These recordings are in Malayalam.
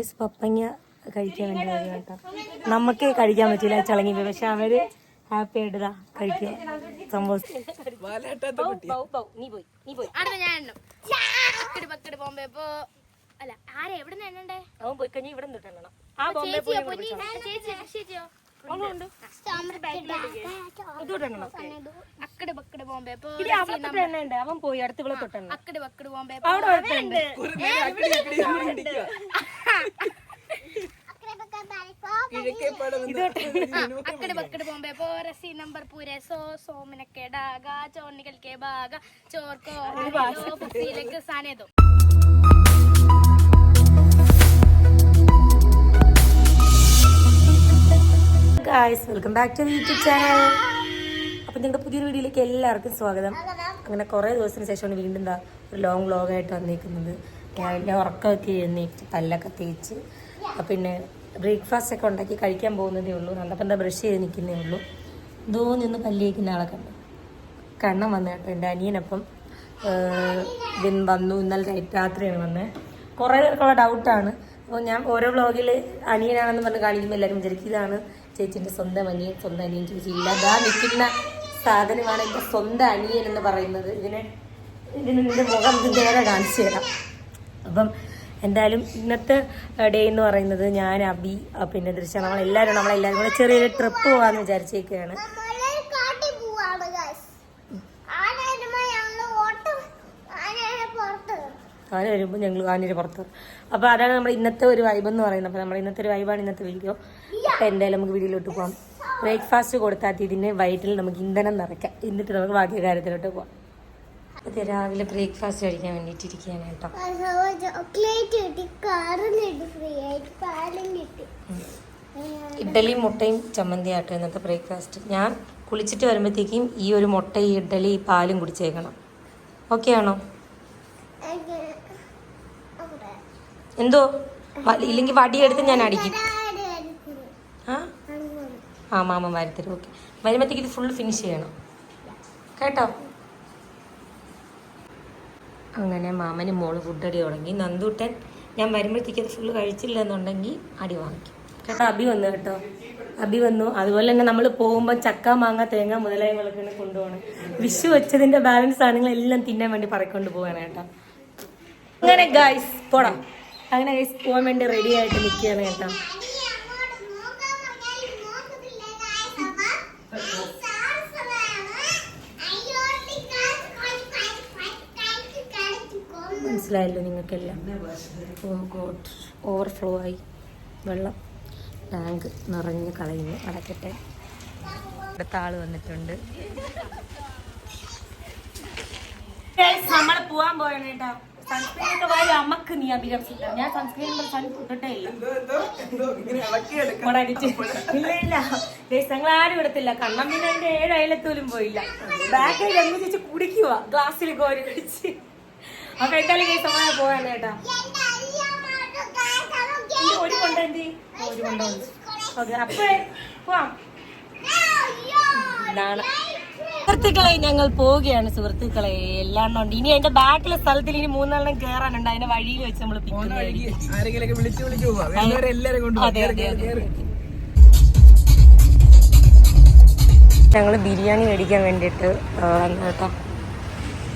ഗൈസ് പപ്പങ്ങ കഴിക്കാൻ വേണ്ടി വരും കേട്ടോ. നമുക്ക് കഴിക്കാൻ പറ്റില്ല ചളങ്ങി പോയി പക്ഷെ അവർ ഹാപ്പി ആയിട്ട് ഇതാ കഴിക്കുക. സംഭവം പോയി പോയി. അല്ല ആരെ? എവിടെ നിന്ന് എണ്ണണ്ടേ? അവൻ പോയി കഴിഞ്ഞാൽ ഇവിടെ നിന്നിട്ടെണ്ണണം ആ ബോംബെ ചേച്ചി ചേച്ചിയോ? അക്കടെ ബക്കടെ ബോംബെ. ഇത് അവളെ തന്നെ ഉണ്ട്. അവൻ പോയി അടുത്ത് ഇവിടെ തൊട്ടുണ്ട് അക്കടെ ബക്കടെ ബോംബെ. അവിടെ ഒരുത്തനുണ്ട്. അക്കടെ ബക്കടെ ബോംബെ പോരസി നമ്പർ പൂരെ. സോ സോമിനൊക്കെ ഡാക ചോർണികൾക്ക് ബാഗ ചോർക്കോ ഹരിയോ, ഫസീലക്ക് സനേതോ. Guys welcome back to YouTube channel അപ്പം നിങ്ങളുടെ പുതിയൊരു വീഡിയോയിലേക്ക് എല്ലാവർക്കും സ്വാഗതം. അങ്ങനെ കുറേ ദിവസത്തിന് ശേഷമാണ് വീണ്ടും എന്താ ഒരു ലോങ് വ്ലോഗായിട്ട് വന്നിരിക്കുന്നത് രാവിലെ ഉറക്കമൊക്കെ എഴുന്നേറ്റ് പല്ലൊക്കെ തേച്ച് പിന്നെ ബ്രേക്ക്ഫാസ്റ്റ് ഒക്കെ ഉണ്ടാക്കി കഴിക്കാൻ പോകുന്നതേ ഉള്ളൂ. നല്ലപ്പം എന്താ ബ്രഷ് ചെയ്ത് നിൽക്കുന്നേ ഉള്ളൂ. ഇതോ നിന്ന് പല്ല് തേക്കുന്ന ആളെ കണ്ടു. കണ്ണം വന്നു കേട്ടോ എന്റെ അനിയനപ്പം. ഇതിന് വന്നു ഇന്നലെ രാത്രിയാണ് വന്നത് കുറേ പേർക്കുള്ള ഡൗട്ടാണ് അപ്പോൾ ഞാൻ ഓരോ വ്ളോഗിൽ അനിയനാണെന്ന് പറഞ്ഞ് കാണിക്കുമ്പോൾ എല്ലാവരും വിചാരിക്കും ഇതാണ് ചേച്ചിന്റെ സ്വന്തം അനിയൻ സ്വന്തം അനിയൻ ചേച്ചി ഇല്ല. നിൽക്കുന്ന സാധനമാണ് എന്റെ സ്വന്തം അനിയൻ എന്ന് പറയുന്നത്. ഇതിനെ ഇതിന് നിന്റെ മുഖം നേരെ കാണിച്ചു തരാം. അപ്പം എന്തായാലും ഇന്നത്തെ ഡേ എന്ന് പറയുന്നത് ഞാൻ അബി പിന്നെ ദൃശ്യ നമ്മളെല്ലാവരും നമ്മളെല്ലാവരും കൂടെ ചെറിയൊരു ട്രിപ്പ് പോകാമെന്ന് വിചാരിച്ചേക്കാണ്. ആന വരുമ്പോൾ ഞങ്ങൾ ആനയുടെ പുറത്ത്. അപ്പോൾ അതാണ് നമ്മുടെ ഇന്നത്തെ ഒരു വൈബ് എന്ന് പറയുന്നത്. അപ്പോൾ നമ്മുടെ ഇന്നത്തെ ഒരു വൈബാണ് ഇന്നത്തെ വീഡിയോ അപ്പോൾ എന്തായാലും നമുക്ക് വീട്ടിലോട്ട് പോകാം ബ്രേക്ക്ഫാസ്റ്റ് കൊടുത്താൽ ഇതിന് വയറ്റിൽ നമുക്ക് ഇന്ധനം നിറയ്ക്കാം. എന്നിട്ട് നമുക്ക് ബാക്കി കാര്യത്തിലോട്ട് പോകാം ഇത് രാവിലെ ബ്രേക്ക്ഫാസ്റ്റ് കഴിക്കാൻ വേണ്ടിയിട്ട് വേണ്ടിയിട്ടിരിക്കുകയാണ് കേട്ടോ. ചോക്ലേറ്റ് കിട്ടി കാറും കിട്ടി ഫ്രീ ആയിട്ട് പാലും കിട്ടി. ഇഡ്ഡലി മുട്ടയും ചമ്മന്തി ആട്ടോ ഇന്നത്തെ ബ്രേക്ക്ഫാസ്റ്റ് ഞാൻ കുളിച്ചിട്ട് വരുമ്പോഴത്തേക്കും ഈ ഒരു മുട്ട ഈ ഇഡ്ഡലി പാലും കുടിച്ചേക്കണം. ഓക്കെ ആണോ? എന്തോ? ഇല്ലെങ്കിൽ വടിയെടുത്ത് ഞാൻ അടിക്കും. ആ? മാമ വാരിത്തരും. ഓക്കെ. വരുമ്പോഴത്തേക്ക് ഇത് ഫുൾ ഫിനിഷ് ചെയ്യണം. കേട്ടോ? അങ്ങനെ മാമന് മോൾ ഫുഡ് അടി തുടങ്ങി. നന്ദൂട്ടൻ ഞാൻ വരുമ്പോഴത്തേക്ക് അത് ഫുള്ള് കഴിച്ചില്ല എന്നുണ്ടെങ്കിൽ അടി വാങ്ങിക്കും. കേട്ടോ അബി വന്നു കേട്ടോ. അബി വന്നു. അതുപോലെ തന്നെ നമ്മൾ പോകുമ്പോൾ ചക്ക മാങ്ങ തേങ്ങ മുതലായവളൊക്കെയാണ് കൊണ്ടുപോകണം. വിഷു വെച്ചതിന്റെ ബാലൻസ് സാധനങ്ങളെല്ലാം തിന്നാൻ വേണ്ടി പറക്കൊണ്ട് പോവാണ് കേട്ടോ. അങ്ങനെ ഗൈസ് പോടാം. അങ്ങനെ ഗൈസ് പോകാൻ വേണ്ടി റെഡി ആയിട്ട് നിൽക്കുകയാണ് കേട്ടോ ഇനി അങ്ങോട്ട് നോക്കാൻ പറഞ്ഞാലും നോക്കത്തില്ല guys. അപ്പൊ സാഹസമാണ്. അയ്യോട്ടിക്കാർ കൊയ് കൊയ് കൊയ് കഴിച്ച് കഴിച്ച് കൊന്നു. മനസ്സിലായല്ലോ നിങ്ങൾക്കെല്ലാം. ഓ ഗോഡ് ഓവർഫ്ലോ ആയി. വെള്ളം. ടാങ്ക് നിറഞ്ഞ് കളയുന്നു. അടക്കട്ടെ. അടുത്ത ആൾ വന്നിട്ടുണ്ട്. നമ്മൾ പോവാൻ പോയാണ് കേട്ടോ. സൺസ്ക്രീൻ ഒക്കെ വാരി അമ്മയ്ക്ക് നീ അഭിരംസില്ല ഞാൻ സൺസ്ക്രീൻ സൺ ഇട്ടിട്ടേ ഇല്ല. ഇല്ല ഇല്ല. ഞങ്ങൾ ആരും ഇടത്തില്ല. കണ്ണം പിന്നെ അതിന്റെ ഏഴ് അയലത്തോലും പോയില്ല. ബാക്കിൽ രണ്ടു ചേച്ചി കുടിക്കുക ഗ്ലാസ്സിൽ കോരി കുടിച്ച് ആ ഇട്ടല്ലേ കേസ് പോവാണ് കേട്ടാ. എന്റെ അയ്യമ്മയുടെ guys, ഒരു ഒരു കൊണ്ടുണ്ട് ഓക്കെ അപ്പൊ പോവാം. ഇതാണ് സുഹൃത്തുക്കളെ ഞങ്ങൾ പോവുകയാണ്. സുഹൃത്തുക്കളെ എല്ലാം ഉണ്ട്. ഇനി അതിന്റെ ബാക്കിലെ സ്ഥലത്തിൽ ഇനി മൂന്നെണ്ണം കേറാനുണ്ട്. അതിന്റെ വഴിയിൽ വെച്ച് നമ്മൾ കൊണ്ട് ഞങ്ങൾ ബിരിയാണി മേടിക്കാൻ വേണ്ടിട്ട് വന്നു കേട്ടോ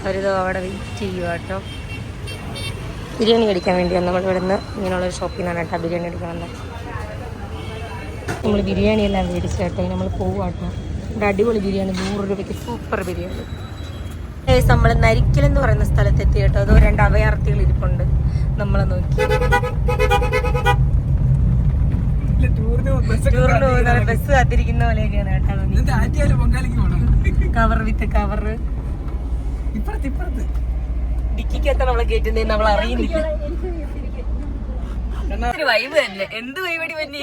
അവരിത് അവിടെ വെയിറ്റ് ചെയ്യുക കേട്ടോ. ബിരിയാണി മേടിക്കാൻ വേണ്ടിയാണ് നമ്മൾ ഇവിടുന്ന് ഇങ്ങനെയുള്ള ഇങ്ങനെയുള്ളൊരു ഷോപ്പിൽ നിന്നാണ് കേട്ടോ ബിരിയാണി എടുക്കാൻ നമ്മൾ ബിരിയാണി എല്ലാം മേടിച്ചു കേട്ടോ. നമ്മൾ പോവുക കേട്ടോ. ഇവിടെ അടിപൊളി ബിരിയാണി. നൂറ് രൂപയ്ക്ക് സൂപ്പർ ബിരിയാണി. നമ്മൾ നരിക്കൽ എന്ന് പറയുന്ന സ്ഥലത്തെത്തി കേട്ടോ. അതോ രണ്ട് അഭയാർത്ഥികൾ ഇരിപ്പുണ്ട്. നമ്മളെ നോക്കി. ടൂറിന് ബസ് ടൂറിന് പോകുന്ന ബസ് കാത്തിരിക്കുന്ന പോലെയൊക്കെയാണ് കേട്ടോ. കവർ വിത്ത് കവർ ഇപ്പുറത്ത് ഇപ്പുറത്ത്. ഡിക്കിക്കകത്ത് നമ്മളെ കയറ്റുന്നത് നമ്മൾ അറിയുന്നില്ല വൈബ് തന്നെ എന്ത് വൈബടി പറ്റി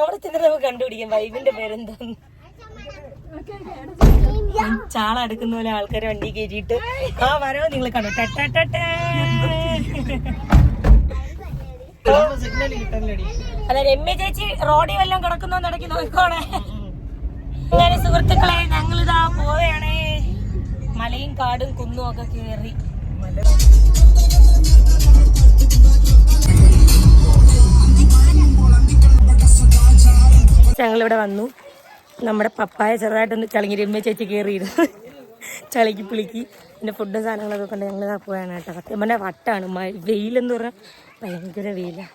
അവിടെ ചെന്നിട്ട് നമുക്ക് കണ്ടുപിടിക്കാം. വൈബിന്റെ പേരെന്താന്ന്. ചാള എടുക്കുന്ന പോലെ ആൾക്കാരെ വണ്ടി കയറ്റിയിട്ട് ആ വരവ് നിങ്ങൾ കണ്ടു? അല്ല രമ്യ ചേച്ചി റോഡിൽ വല്ലതും കിടക്കുന്നോ ഇടയ്ക്ക് നോക്കോണേ സുഹൃത്തുക്കളെ ഞങ്ങളിതാ പോവുകയാണേ. മലയും കാടും കുന്നും ഒക്കെ കയറി ഞങ്ങളിവിടെ വന്നു. നമ്മുടെ പപ്പായ ചെറുതായിട്ടൊന്ന് ചളിങ്ങി രമ്മ ചേച്ചി കയറിയിരുന്നു ചളിക്ക് പുളിക്ക്. പിന്നെ ഫുഡും സാധനങ്ങളൊക്കെ കൊണ്ട് ഞങ്ങൾ പോയാണ് കേട്ടോ. സത്യം പറഞ്ഞാൽ വട്ടാണ്. വെയിലെന്ന് പറഞ്ഞാൽ ഭയങ്കര വെയിലാണ്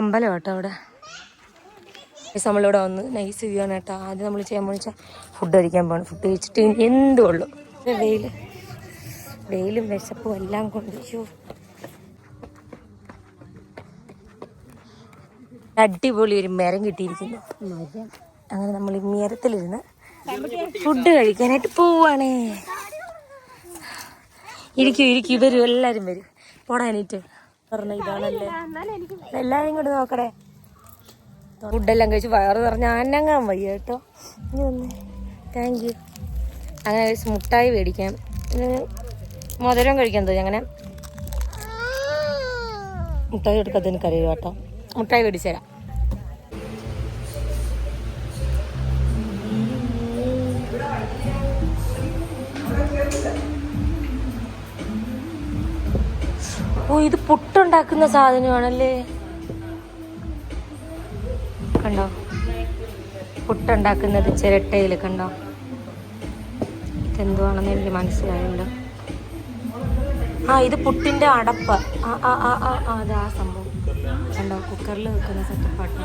അമ്പലം കേട്ടോ അവിടെ. നമ്മളിവിടെ വന്ന് നൈസ് വ്യൂ ആണ് കേട്ടോ. ആദ്യം നമ്മൾ ചെയ്യാൻ പോണെച്ചാൽ ഫുഡ് കഴിക്കാൻ പോകണം ഫുഡ് കഴിച്ചിട്ട് എന്തും ഉള്ളു. വെയിൽ വെയിലും. വിശപ്പും എല്ലാം കൊണ്ട്. അടിപൊളി ഒരു മരം കിട്ടിയിരിക്കുന്നു. അങ്ങനെ നമ്മൾ ഈ മരത്തിലിരുന്ന് ഫുഡ് കഴിക്കാനായിട്ട് പോവാണേ. ഇരിക്കും ഇരിക്കും. ഇവരും എല്ലാരും വരും. പോടാനായിട്ട് പറഞ്ഞ ഇതാണല്ലേ. എല്ലാരും കൂടെ നോക്കടേ. ഫുഡെല്ലാം കഴിച്ച് വയറ് നിറഞ്ഞ ആനങ്ങാൻ വയ്യ കേട്ടോ. താങ്ക് യു അങ്ങനെ കഴിച്ച് മുട്ടായി മേടിക്കാം. മധുരം കഴിക്കാൻ തോന്നി അങ്ങനെ. മുട്ടായി എടുക്കാത്ത എനിക്കറിയാം കേട്ടോ. മുട്ടായി മേടിച്ചു തരാം ഓ ഇത് പുട്ടുണ്ടാക്കുന്ന സാധനമാണല്ലേ? പുട്ടുണ്ടാക്കുന്നത് ചിരട്ടയിൽ കണ്ടോ? ഇതെന്തുവാണെന്ന് എനിക്ക് മനസ്സിലായുണ്ട് ആ ഇത് പുട്ടിന്റെ അടപ്പ്. ആ ആ ആ ആ, അത് ആ സംഭവം. കണ്ടോ? കുക്കറിൽ വെക്കുന്ന സെറ്റപ്പാട്ടോ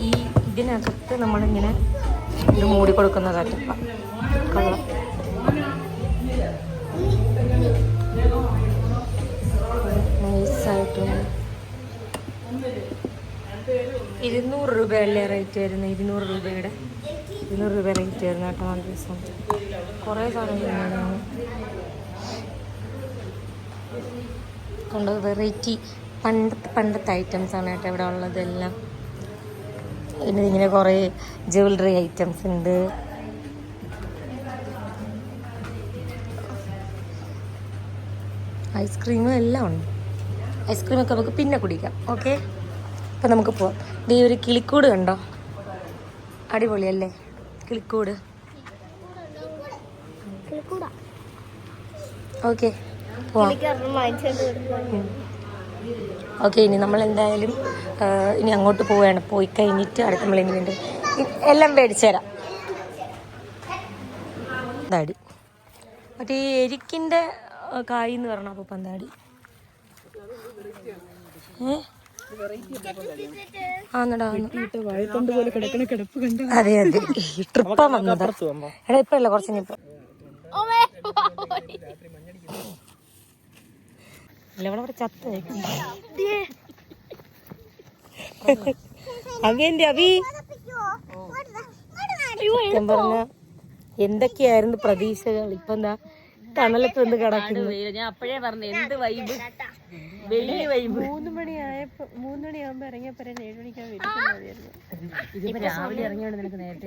ഈ ഇതിനകത്ത് നമ്മളിങ്ങനെ ഇത് മൂടി കൊടുക്കുന്ന സെറ്റപ്പാണ് കൊള്ളാം ഇരുന്നൂറ് രൂപയല്ലേ റേറ്റ് വരുന്നത്? ഇരുന്നൂറ് രൂപയുടെ. ഇരുന്നൂറ് രൂപ റേറ്റ് വരുന്ന കേട്ടോ നല്ല ദിവസം കുറേ സാധനങ്ങൾ കണ്ടോ വെറൈറ്റി. പണ്ടത്തെ പണ്ടത്തെ ഐറ്റംസ് ആണ് കേട്ടോ ഇവിടെ ഉള്ളതെല്ലാം പിന്നെ ഇങ്ങനെ കുറേ ജ്വല്ലറി ഐറ്റംസ് ഉണ്ട്. ഐസ്ക്രീമും എല്ലാം ഉണ്ട്. ഐസ്ക്രീമൊക്കെ നമുക്ക് പിന്നെ കുടിക്കാം. ഓക്കെ അപ്പം നമുക്ക് പോവാം. ഈ ഒരു കിളിക്കൂട് കണ്ടോ? അടിപൊളിയല്ലേ? കിളിക്കൂട്. ഓക്കെ പോവാം. ഓക്കെ ഇനി നമ്മൾ എന്തായാലും ഇനി അങ്ങോട്ട് പോവുകയാണ്. പോയി കഴിഞ്ഞിട്ട് അടുത്ത നമ്മൾ ഇനി വീണ്ടും എല്ലാം മേടിച്ചു തരാം. പന്താടി. മറ്റേ ഈ എരിക്കിന്റെ കായ് എന്ന് പറഞ്ഞ അപ്പോൾ പന്താടി. ഏ? അതെ അതെ. ട്രിപ്പാ വന്നത് എടാ ഇപ്പഴല്ല കുറച്ച് അല്ല ഇവിടെ ചത്ത് അവി സത്യം പറഞ്ഞ എന്തൊക്കെയായിരുന്നു പ്രതീക്ഷകൾ? ഇപ്പൊ എന്താ തണലത്ത് വന്ന് കിടക്കുന്നു. ഞാൻ അപ്പോഴേ പറഞ്ഞു എന്ത് വൈബ് മൂന്ന് മണിയായപ്പോ മൂന്ന് മണിയാകുമ്പോ ഇറങ്ങിയപ്പോ ഏഴ് മണിക്കാണ് ഇതിപ്പോ രാവിലെ ഇറങ്ങിയോണ്ട് നിനക്ക് നേരത്തെ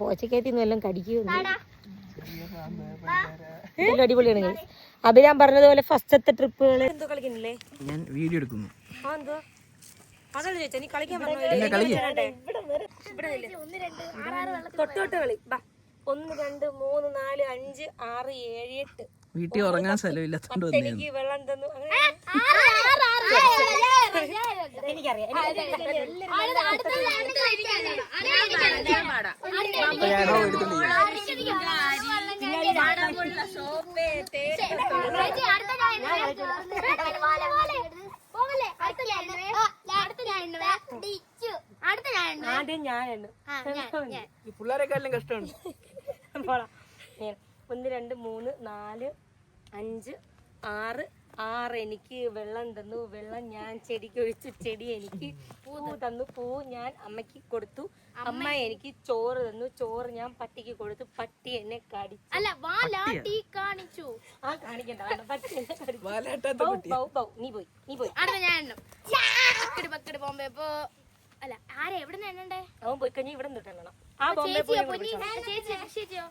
പോച്ചക്കകത്തിന്ന് എല്ലാം കടിക്കുന്നു അടിപൊളിയാണ്. അപ്പൊ ഞാൻ പറഞ്ഞതുപോലെ ഫസ്റ്റത്തെ ട്രിപ്പുകൾ എന്തോ കളിക്കുന്നില്ലേ? ഞാൻ വീഡിയോ എടുക്കുന്നു. അതല്ല ചോദിച്ചാ? നീ കളിക്കാൻ ഇല്ല, കളിക്ക്. തൊട്ട് തൊട്ട് കളി. ഒന്ന് രണ്ട് മൂന്ന് നാല് അഞ്ച് ആറ് ഏഴ് എട്ട്. വീട്ടിൽ ഉറങ്ങാൻ സ്ഥലമില്ലാത്തോണ്ട് വന്നു വെള്ളം തന്നു ആദ്യം ഞാൻ ഈ പിള്ളേരെക്കാളും കഷ്ടമുണ്ട് ഒന്ന് രണ്ട് മൂന്ന് നാല് അഞ്ച് ആറ് ആറ് എനിക്ക് വെള്ളം തന്നു. വെള്ളം ഞാൻ ചെടിക്ക് ഒഴിച്ചു. ചെടി എനിക്ക് പൂ തന്നു. പൂ ഞാൻ അമ്മയ്ക്ക് കൊടുത്തു. അമ്മ എനിക്ക് ചോറ് തന്നു. ചോറ് ഞാൻ പട്ടിക്ക് കൊടുത്തു. പട്ടി എന്നെ കടിച്ചു. അല്ല വാലാട്ടി കാണിച്ചു. ആ കാണിക്കണ്ട. പട്ടി എന്നെ കടിച്ചു. നീ പോയി നീ പോയി. ഞാൻ ബക്കറ്റ് ബോംബെ. പോ അല്ല ആരെ? എവിടെ നിന്ന് എണ്ണണ്ടേ? അവൻ പോയി. കഴിഞ്ഞാൽ ഇവിടെ നിന്നിട്ടെണ്ണണം ആ ബോംബെ ചേച്ചിയോ പോയി എണ്ണണം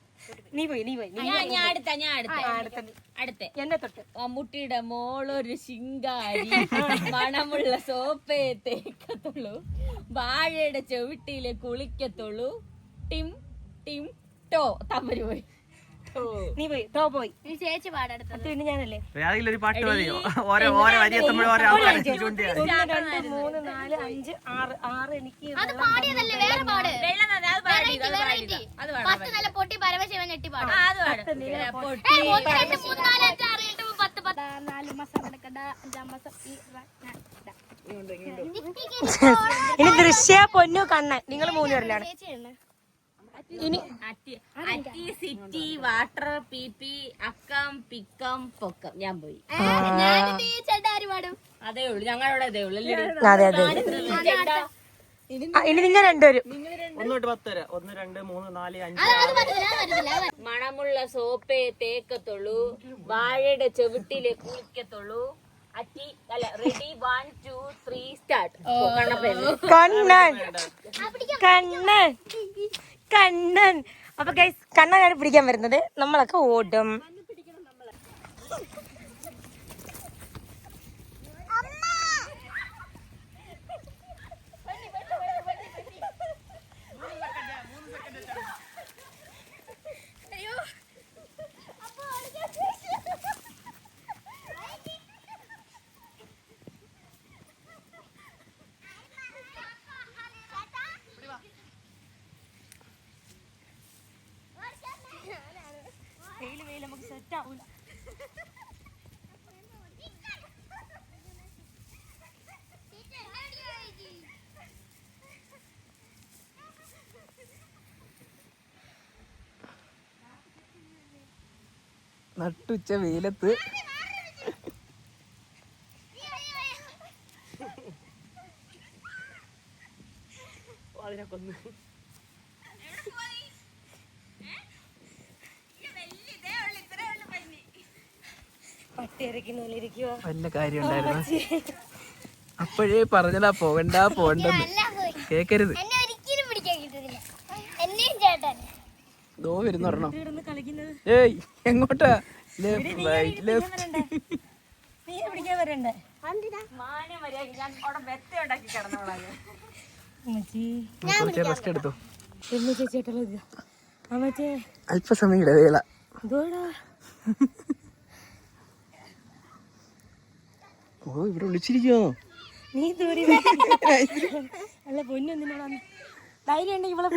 നീ പോയി നീ പോയി ഞാൻ അടുത്ത ഞാൻ അടുത്ത. എന്നെ തൊട്ട്. മമ്മൂട്ടിയുടെ മോളൊരു ശിങ്കാരി. മണമുള്ള സോപ്പേ തേക്കത്തുള്ളൂ വാഴയുടെ ചെവിട്ടിയിലെ കുളിക്കത്തുള്ളൂ. ടിം ടിം ടോ. തമ്മര് പോയി. നീ പോയി തോ പോയി. ചേച്ചി പാടെടുത്തത്. അത് പിന്നെ ഞാനല്ലേ? ഏതെങ്കിലും ഒരു പാട്ട് മതിയോ? ഓരോ ഓരോ വരി എത്തുമ്പോഴും ഓരോ ആൾക്കാരെ. ഒന്ന് രണ്ട് മൂന്ന് നാല് അഞ്ച് ആറ് ആറ് എനിക്ക് അത് പാടിയതല്ലേ വേറെ പാട്. നല്ല പൊട്ടി പരമശിവൻ ഞെട്ടി പാടും. അത് പാടും. പൊട്ടി. ഏയ്, ഒന്ന് രണ്ട് മൂന്ന് നാല് അഞ്ച് ആറ് എട്ട് പത്ത് പത്ത്. നാല് മാസം അഞ്ചാം മാസം ഈ. ഇനി ദൃശ്യ പൊന്നു കണ്ണൻ. നിങ്ങൾ മൂന്ന് പേരിലാണ്. ചേച്ചിയാണ് ഇനി അറ്റി സിറ്റി വാട്ടർ പി പി അക്കം പിക്കം പൊക്കം. ഞാൻ പോയി. അതേ ഉള്ളൂ. ഞങ്ങളുടെ അതേ ഉള്ളൂ. അതെ അതെ ഇനി നിങ്ങൾ രണ്ടുപേരും. ഒന്ന് തൊട്ട് പത്ത് വരെ ഒന്ന് രണ്ട് മൂന്ന് നാല് അഞ്ച്. മണമുള്ള സോപ്പേ തേക്കത്തുള്ളൂ. വാഴയുടെ ചെവിട്ടിൽ കുളിക്കത്തുള്ളൂ. അറ്റി അല്ല ready one two three start Kannan. Kannan. Kannan. അപ്പൊ ഗൈസ് കണ്ണനാണ് പിടിക്കാൻ വരുന്നത്. നമ്മളൊക്കെ ഓടും നമുക്ക് സെറ്റ് ആവൂല നട്ടുച്ച വെയിലത്ത്. വല്ല കാര്യം ഉണ്ടായിരുന്നു അപ്പോഴേ പറഞ്ഞതാ പോകണ്ട പോകണ്ടെന്ന്. കേക്കരുത്. ദോ വരുന്ന ഒരെണ്ണം. ഇവിടുന്ന് കളിക്കുന്നത് ഏയ് എങ്ങോട്ടാ? ലെഫ്റ്റ് ലെഫ്റ്റ് നീ പിടിക്കാൻ വരണ്ടേ? അല്പസമയം ഇടവേള ഓ ഇവിടെ വിളിച്ചിരിക്കോ? നീ ദൂരി അല്ല ധൈര്യം ഉണ്ടെങ്കിൽ ഇവളെ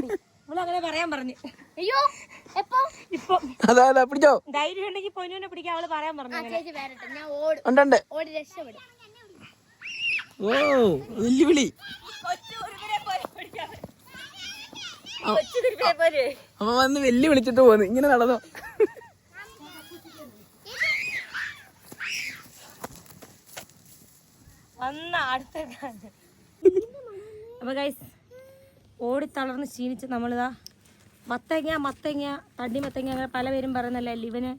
അങ്ങനെ പറയാൻ പറഞ്ഞു. അയ്യോ എപ്പോ? ഇപ്പൊ. അതാ അതാ പിടിച്ചോ? ധൈര്യം ഉണ്ടെങ്കിൽ പൊന്നുവിനെ പിടിക്കാൻ അവൾ പറയാൻ പറഞ്ഞു അങ്ങനെ. ചേച്ചി വരട്ടെ ഞാൻ ഓടും. ഉണ്ടുണ്ട് ഓടി രക്ഷപ്പെടും. ഓ വെല്ലുവിളി. അമ്മ വന്ന് വെല്ലു വിളിച്ചിട്ട് പോന്ന്. ഇങ്ങനെ നടന്നോ? വന്ന അടുത്ത അപ്പൊ ഗൈസ് ഓടി തളർന്ന് ക്ഷീണിച്ച് നമ്മളിതാ മത്തങ്ങ മത്തങ്ങ തടി മത്തങ്ങ അങ്ങനെ പല പേരും പറയുന്നല്ലേ ഇവന്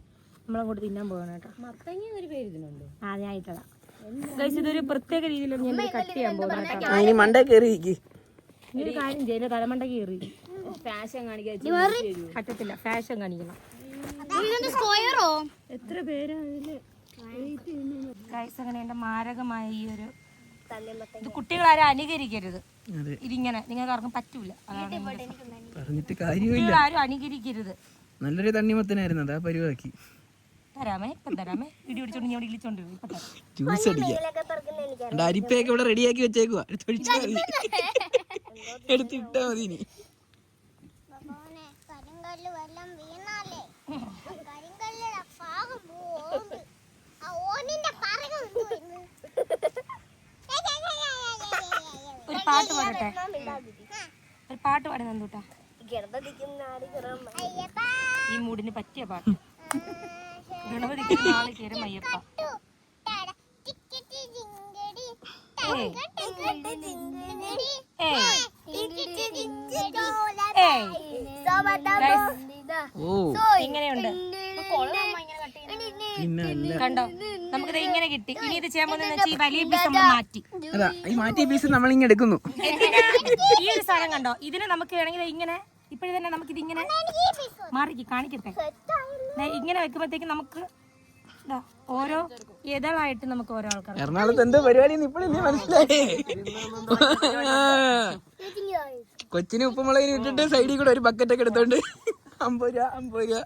നമ്മളങ്ങോട്ട് തിന്നാൻ പോകണം കേട്ടോ. മത്തങ്ങ ഒരു പേര് ഇതിനുണ്ട്. ആ ഞാൻ ആയിട്ടതാ. ഗൈസ് ഇതൊരു പ്രത്യേക രീതിയിൽ ഞാൻ കട്ട് ചെയ്യാൻ പോകുന്നത് മണ്ട കയറി ഇരിക്ക്. ഒരു കാര്യം ചെയ്യുന്ന തലമണ്ട കയറി ഫാഷൻ കാണിക്കാൻ പറ്റത്തില്ല ഫാഷൻ കാണിക്കണം. സ്ക്വയറോ എത്ര പേരാ അതിൽ അങ്ങനെ എന്റെ മാരകമായ ഈ ഒരു ഇത് കുട്ടികളാരും അനുകരിക്കരുത്. ഇതിങ്ങനെ നിങ്ങൾക്ക് ആർക്കും പറ്റൂല. അതാണ് ഇതിന്റെ രസം. പറഞ്ഞിട്ട് കാര്യമില്ല. ആരും അനുകരിക്കരുത് നല്ലൊരു തണ്ണിമത്തനായിരുന്നു അതാ പരിവാക്കി തരാമേ ഇപ്പം തരാമേ. ഇടി പിടിച്ചോണ്ട് ഞാൻ ജ്യൂസ് അടിക്കാം. അരിപ്പയൊക്കെ ഇവിടെ റെഡിയാക്കി വെച്ചേക്കുവാ. മതി. എടുത്തിട്ടാ മതി ഇനി. പാട്ട് പാടട്ടെ? ഒരു പാട്ട് പാടി നന്ദൂട്ടാ. ഈ മൂടിന് പറ്റിയ പാട്ട്. ഗണപതിക്ക് നാളെ കയറും അയ്യപ്പ. ഇങ്ങനെയുണ്ട്. കണ്ടോ? നമുക്കിത് ഇങ്ങനെ കിട്ടി. ഇനി ഇത് ചെയ്യാൻ പോകുന്നത് ഈ വലിയ പീസ് നമ്മൾ മാറ്റി. അതാ ഈ മാറ്റിയ പീസ് നമ്മൾ ഇങ്ങനെ എടുക്കുന്നു ഈ ഒരു സാധനം കണ്ടോ? ഇതിന് നമുക്ക് വേണമെങ്കിൽ ഇങ്ങനെ ഇപ്പോഴും തന്നെ നമുക്ക് ഇതിങ്ങനെ ഇങ്ങനെ മാറിക്ക് കാണിക്കട്ടെ. ഇങ്ങനെ വെക്കുമ്പോഴത്തേക്ക് നമുക്ക് ദാ ഓരോ ഇതളായിട്ട് നമുക്ക് ഓരോ ആൾക്കാർ എറണാകുളത്ത് എന്തോ പരിപാടി ഇപ്പോഴല്ലേ മനസ്സിലായി? കൊച്ചിന് ഉപ്പുമുളകിന് ഇട്ടിട്ട് സൈഡിൽ കൂടെ ഒരു ബക്കറ്റ് ഒക്കെ എടുത്തോണ്ട് അമ്പത് രൂപ അമ്പത് രൂപ.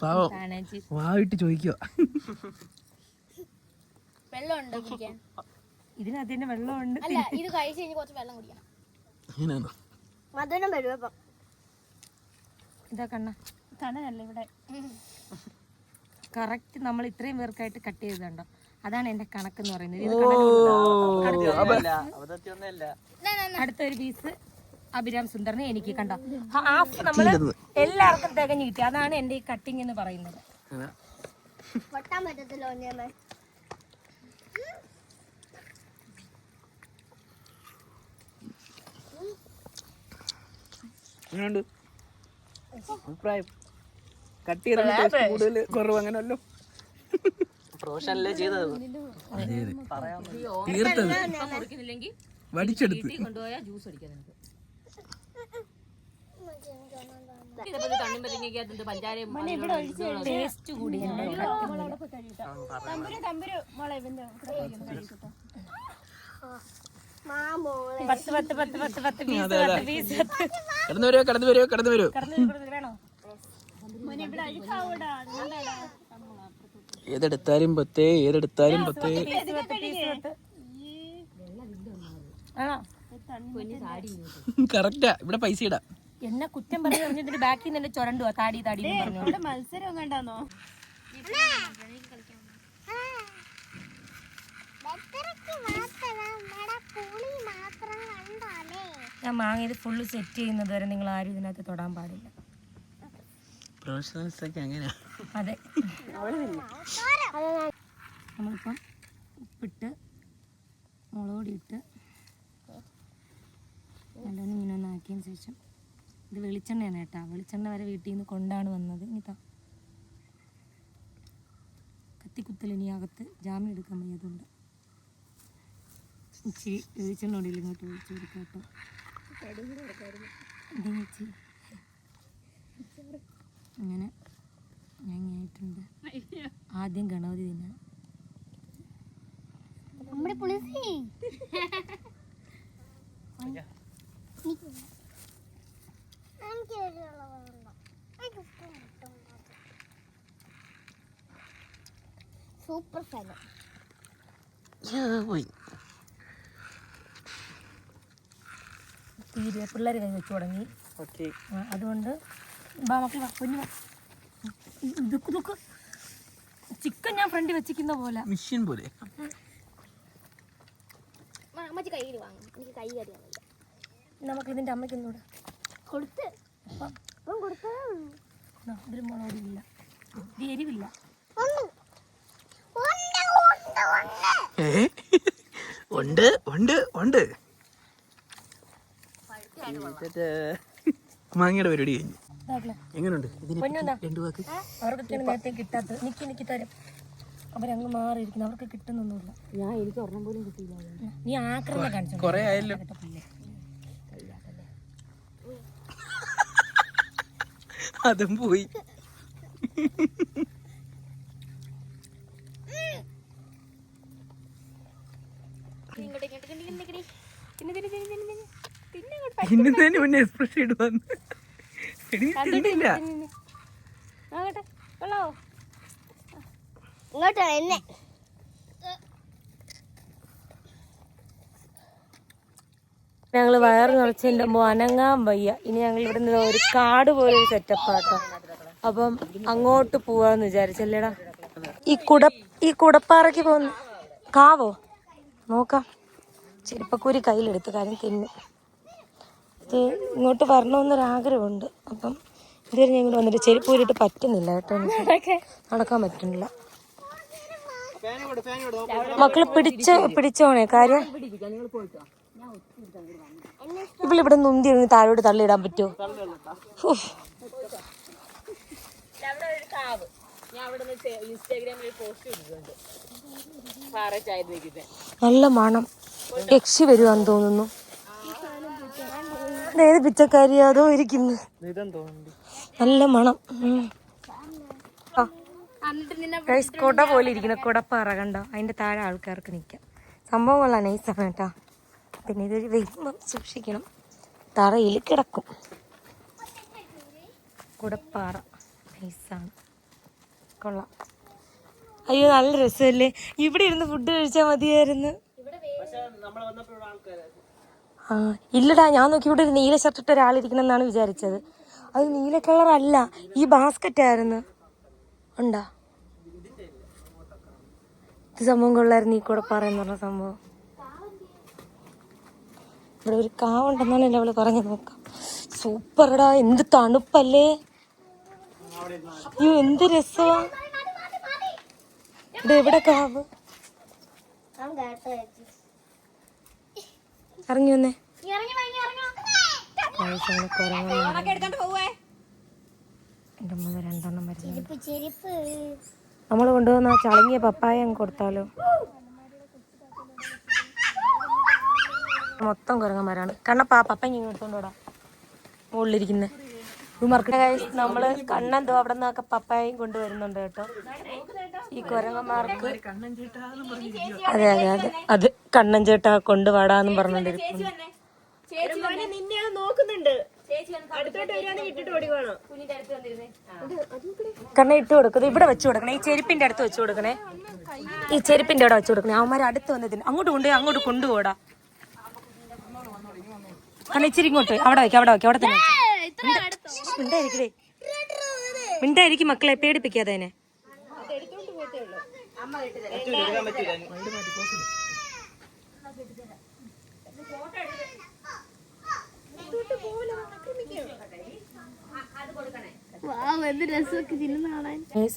പാവം. വാവിട്ട് ചോദിക്കോ വെള്ളം ഉണ്ടോ കുടിക്കാൻ? ഇതിനകത്ത് തന്നെ വെള്ളമുണ്ട്. അല്ല ഇത് കഴിച്ച് കഴിഞ്ഞ് കുറച്ച് വെള്ളം കുടിക്കണം. അങ്ങനെയാണോ മധുരം വരുമ്പോ ഇതാ കണ്ണ. ഇവിടെ? കറക്റ്റ് നമ്മൾ ഇത്രയും പേർക്കായിട്ട് കട്ട് ചെയ്തതുണ്ടോ? അതാണ് എന്റെ കണക്ക് എന്ന് പറയുന്നത്? അടുത്തൊരു പീസ് അഭിരാം സുന്ദറിനെ എനിക്ക് കണ്ടോ? ഹാഫ് നമ്മൾ എല്ലാവർക്കും തികഞ്ഞു കിട്ടി. അതാണ് എന്റെ ഈ കട്ടിങ് എന്ന് പറയുന്നത്. അഭിപ്രായം. കട്ട് ചെയ്ത കൂടുതൽ കുറവ് അങ്ങനെ ചെയ്തത് തീർത്തത്. വടിച്ചെടുത്ത്. കൊണ്ടുപോയാൽ ജ്യൂസ് അടിക്കാൻ നിനക്ക് കടന്നു വരുമോ കടന്നു വരുമോ കടന്നു വരുമോ കടന്നു വേണോ? ഏതെടുത്താലും പത്തേ ഏതെടുത്താലും പത്തേ. കറക്റ്റാ. ഇവിടെ പൈസ ഇടാ. എന്നെ കുറ്റം പറഞ്ഞു പറഞ്ഞിട്ട് ബാക്കിൽ നിന്ന് ചുരണ്ടുവാ താടി താടി മത്സരം കണ്ടാന്നോ ഞാൻ മാങ്ങ ഫുള്ള് സെറ്റ് ചെയ്യുന്നത് വരെ നിങ്ങൾ ആരും ഇതിനകത്ത് തൊടാൻ പാടില്ല. പ്രൊഫഷണൽസ് ഒക്കെ അങ്ങനെയാ. അതെ. നമ്മളിപ്പം ഉപ്പിട്ട് മുളക് പൊടിയിട്ട് നല്ലോണം ഇങ്ങനെ ഒന്ന് ആക്കിയതിന് ശേഷം ഇത് വെളിച്ചെണ്ണയാണ് കേട്ടോ. വെളിച്ചെണ്ണ വരെ വീട്ടിൽ നിന്ന് കൊണ്ടാണ് വന്നത്. ഇനിതാ കത്തിക്കുത്തൽ ഇനി അകത്ത് ജാമ്യം എടുക്കാൻ വയ്യാതുണ്ട് ഇച്ചിരി വെളിച്ചെണ്ണ ഉണ്ടെങ്കിൽ ഇങ്ങോട്ട് ഒഴിച്ച് കൊടുക്കാം കേട്ടോ. ഇതേ ചേച്ചി അങ്ങനെ ഞങ്ങിയിട്ടുണ്ട്. ആദ്യം ഗണപതി തന്നെ. നമ്മുടെ പുളിസി സൂപ്പർ തീരെ പിള്ളേർ കൈ വെച്ചു തുടങ്ങി. അതുകൊണ്ട് ബാ മക്കളെ വാ കുഞ്ഞു വാ. ദുക്ക് ദുക്ക് ചിക്കൻ ഞാൻ ഫ്രണ്ട് വെച്ചിരിക്കുന്ന പോലെ. മിഷ്യൻ പോലെ. അമ്മച്ചി കയ്യിൽ വാങ്ങും. എനിക്ക് കൈ വയ്യ. നമുക്ക് ഇതിന്റെ അമ്മയ്ക്ക് ഒന്നുകൂടെ. കൊടുത്ത്. ഇപ്പം കൊടുത്തതേ ഉള്ളൂ ദാ, ഇതിൽ മുളക് ഇല്ല ഇത് എരിവില്ല ഉണ്ട് ഉണ്ട് ഉണ്ട്. മാങ്ങയുടെ പരിപാടി കഴിഞ്ഞു. എങ്ങനെയുണ്ട് രണ്ടു വാക്ക് അവർക്ക് നേരത്തെ കിട്ടാത്തത് നിക്ക് നിക്ക് തരും അവരങ്ങ് മാറിയിരിക്കുന്നു അവർക്ക് കിട്ടുന്നൊന്നുമില്ല ഞാൻ എനിക്ക് ഒരെണ്ണം പോലും കിട്ടിയില്ല നീ ആക്രമണം കാണിച്ചു കൊറേ ആയല്ലോ അതും പോയി പിന്നെ എക്സ്പ്രഷൻ ഇടുവന്ന് തിന്നില്ല ഇങ്ങോട്ടോ എന്നെ. ഞങ്ങൾ വയറ് നിറച്ചതിന്റെ അനങ്ങാൻ വയ്യ. ഇനി ഞങ്ങൾ ഇവിടെ നിന്ന് ഒരു കാട് പോലെ ഒരു സെറ്റപ്പാട്ടോ അപ്പം അങ്ങോട്ട് പോവാന്ന് വിചാരിച്ചല്ലേടാ? ഈ കുട ഈ കുടപ്പാറയ്ക്ക് പോകുന്ന കാവോ? നോക്കാം. ചെരുപ്പക്കൂരി കയ്യിലെടുത്ത് കാര്യം തിന്നു. ഇത് ഇങ്ങോട്ട് വരണമെന്നൊരാഗ്രഹമുണ്ട്. അപ്പം ഇതുവരെ ഞാൻ ഇങ്ങോട്ട് വന്നിട്ട് ചെരുപ്പൂരിട്ട് പറ്റുന്നില്ല കേട്ടോ എനിക്ക്. നടക്കാൻ. പറ്റുന്നില്ല. മക്കൾ പിടിച്ച് പിടിച്ചോണേ കാര്യം ഇവളിവിടെ നുന്തി താഴോട്ട് തള്ളിയിടാൻ പറ്റുമോ? നല്ല മണം. യക്ഷി വരുവാന്ന് തോന്നുന്നു. ഏത് പിച്ചക്കാരിയോ അതോ ഇരിക്കുന്നു. നല്ല മണം. ആ. എന്നിട്ട് നിന്നെ ഗൈസ് കൊട പോലെ ഇരിക്കുന്ന. കുടപ്പാറ കണ്ടോ? അതിന്റെ താഴെ ആൾക്കാർക്ക് നിൽക്കാം. സംഭവം കൊള്ളാം. നൈസാണ് കേട്ടോ. പിന്നെ ഇതൊരു വരുമ്പം സൂക്ഷിക്കണം. തറയിൽ കിടക്കും. കുടപ്പാറ നൈസാണ് കൊള്ളാം. അയ്യോ നല്ല രസമല്ലേ? ഇവിടെ ഇരുന്ന് ഫുഡ് കഴിച്ചാൽ മതിയായിരുന്നു. ആ ഇല്ലടാ ഞാൻ നോക്കി ഇവിടെ ഒരു നീല ഷർട്ട് ഇട്ട ഒരാളിരിക്കണമെന്നാണ് വിചാരിച്ചത്. അത് നീല കളർ അല്ല ഈ ബാസ്ക്കറ്റ് ആയിരുന്നു. ഉണ്ടാ? ഇത് സംഭവം കൊള്ളായിരുന്നു ഈ കൂടെ പറയുന്ന പറഞ്ഞ സംഭവം. ഇവിടെ ഒരു കാവുണ്ടെന്നാണ് അവൾ പറഞ്ഞു നോക്കാം. സൂപ്പർടാ എന്ത് തണുപ്പല്ലേ? അയ്യോ എന്ത് രസമാ. ഇവിടെ എവിടെ കാവ് അവൻ കേട്ടോ ചേച്ചി ഇറങ്ങി വന്നേ ഇറങ്ങി വാ, ഇനി ഇറങ്ങി വാ. ഗൈസ്, അങ്ങനെ വന്നേ. എന്റെ രണ്ടെണ്ണം വരുന്നു നമ്മൾ കൊണ്ടുവന്ന ആ ചളങ്ങിയ പപ്പായ അങ്ങ് കൊടുത്താലോ? മൊത്തം കുരങ്ങന്മാരാണ്. കണ്ണപ്പാ പപ്പ ഇങ്ങോട്ട് കൊണ്ടുവിടാം മുകളിലിരിക്കുന്നത് നമ്മൾ കണ്ണെന്തോ അവിടെ നിന്നൊക്കെ പപ്പായും കൊണ്ടുവരുന്നുണ്ട് കേട്ടോ. ഈ കുരങ്ങന്മാർക്ക്. അതെ അതെ അതെ. അത് കണ്ണൻ ചേട്ടാ കൊണ്ടുപാടാന്നും പറഞ്ഞോണ്ടിരിക്കുന്നു. കണ്ണ ഇട്ട് കൊടുക്കുന്നത് ഇവിടെ വെച്ച് കൊടുക്കണേ. ഈ ചെരുപ്പിന്റെ അടുത്ത് വെച്ച് കൊടുക്കണേ. ഈ ചെരുപ്പിന്റെ അവിടെ വെച്ച് കൊടുക്കണേ. അവന്മാർ അടുത്ത് വന്നതിന് അങ്ങോട്ട് കൊണ്ട് അങ്ങോട്ട് കൊണ്ടുപോടാ. കണ്ണ ഇച്ചിരി ഇങ്ങോട്ട് അവിടെ വയ്ക്കാം അവിടെ വയ്ക്കാം അവിടെ തന്നെ വെക്ക്. മിണ്ടായിരിക്കടേ. മിണ്ടായിരിക്കും മക്കളെ പേടിപ്പിക്കാതെ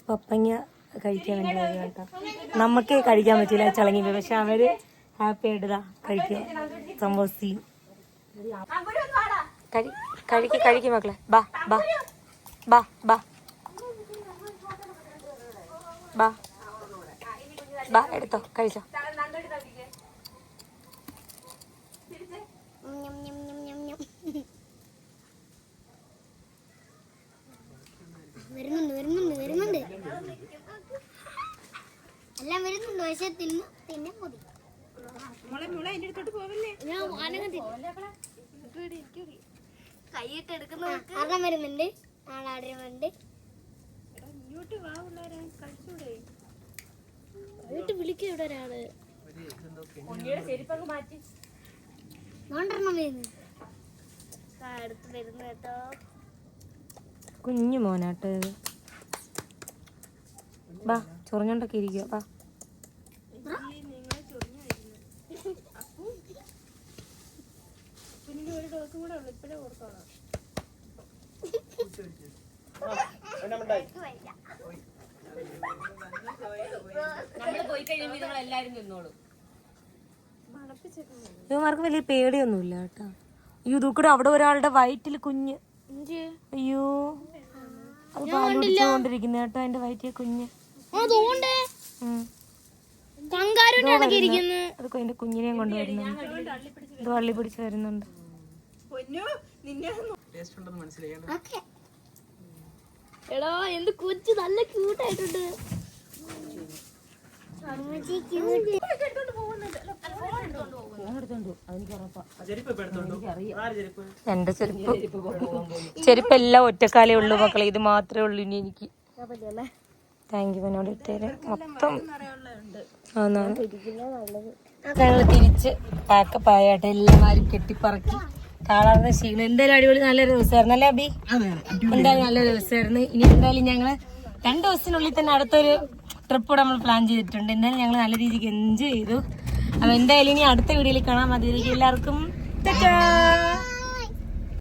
പപ്പങ്ങ കഴിക്കാൻ വേണ്ടി കേട്ടോ. നമുക്കേ കഴിക്കാൻ പറ്റില്ല ചളങ്ങി പക്ഷെ അവർ ഹാപ്പി ആയിട്ടാ കഴിക്കാൻ കഴിക്കുക. കഴുകി കഴിക്കും മക്കളെ. ബാ ബാ. ബാ ബാ. ബാ. ബാ എടുത്തോ കഴിച്ചോ. വരുന്നുണ്ട് വരുന്നുണ്ട് വരുന്നുണ്ട്. എല്ലാം വരുന്നുണ്ട് പക്ഷെ തിന്ന് തിന്നെ മതി. ഞാൻ തിന്നു. കൈയിട്ട് എടുക്കുന്ന ആറാം വരുന്നുണ്ട്. നാളാടെ വരുന്നുണ്ട്. വീട്ട് വിളിക്കും ഇവിടെ ഒരാൾ. നോണ്ടെണ്ണം വരുന്നു? ആ, അടുത്ത് വരുന്നു കേട്ടോ. കുഞ്ഞു മോനാട്ട് ബാ ചൊറിഞ്ഞോണ്ടൊക്കെ ഇരിക്കുക ബാ. നമ്മൾ പോയി കഴിയുമ്പോ നിങ്ങൾ എല്ലാരും നിന്നോളൂ ഇവന്മാർക്ക് വലിയ പേടിയൊന്നുമില്ല കേട്ടോ. അയ്യോ ഇതൂക്കൂടെ അവിടെ ഒരാളുടെ വയറ്റിൽ കുഞ്ഞ്. അയ്യോ. അത് പാലുടിച്ചോണ്ടിരിക്കുന്ന കേട്ടോ അതിന്റെ വയറ്റിൽ കുഞ്ഞ്. അത് അതിന്റെ കുഞ്ഞിനെയും കൊണ്ടുവരുന്നുണ്ട്. ഇത് വള്ളി പിടിച്ച് വരുന്നുണ്ട്. ടേസ്റ്റ് ഉണ്ടെന്ന് മനസ്സിലായി എടോ എന്ത് കൊച്ചു നല്ല ക്യൂട്ട് എന്റെ ചെരുപ്പ്. ചെരുപ്പ് എല്ലാം ഒറ്റക്കാലേ ഉള്ളൂ മക്കളെ ഇത് മാത്രമേ ഉള്ളൂ ഇനി എനിക്ക്. താങ്ക് യു എന്നോട് ഇട്ടേര്. മൊത്തം ഞങ്ങൾ തിരിച്ച് പാക്കപ്പായാട്ടെ എല്ലാവരും കെട്ടിപ്പറക്കി. താളർന്ന ക്ഷീണം എന്തായാലും അടിപൊളി നല്ലൊരു ദിവസമായിരുന്നു അല്ലേ അബി? എന്തായാലും നല്ലൊരു ദിവസമായിരുന്നു. ഇനി എന്തായാലും ഞങ്ങൾ രണ്ടു ദിവസത്തിനുള്ളിൽ തന്നെ അടുത്തൊരു ട്രിപ്പ് കൂടെ നമ്മൾ പ്ലാൻ ചെയ്തിട്ടുണ്ട്. എന്തായാലും ഞങ്ങൾ നല്ല രീതിക്ക് എൻജോയ് ചെയ്തു. അപ്പൊ എന്തായാലും ഇനി അടുത്ത വീഡിയോയിൽ കാണാൻ മതി എല്ലാവർക്കും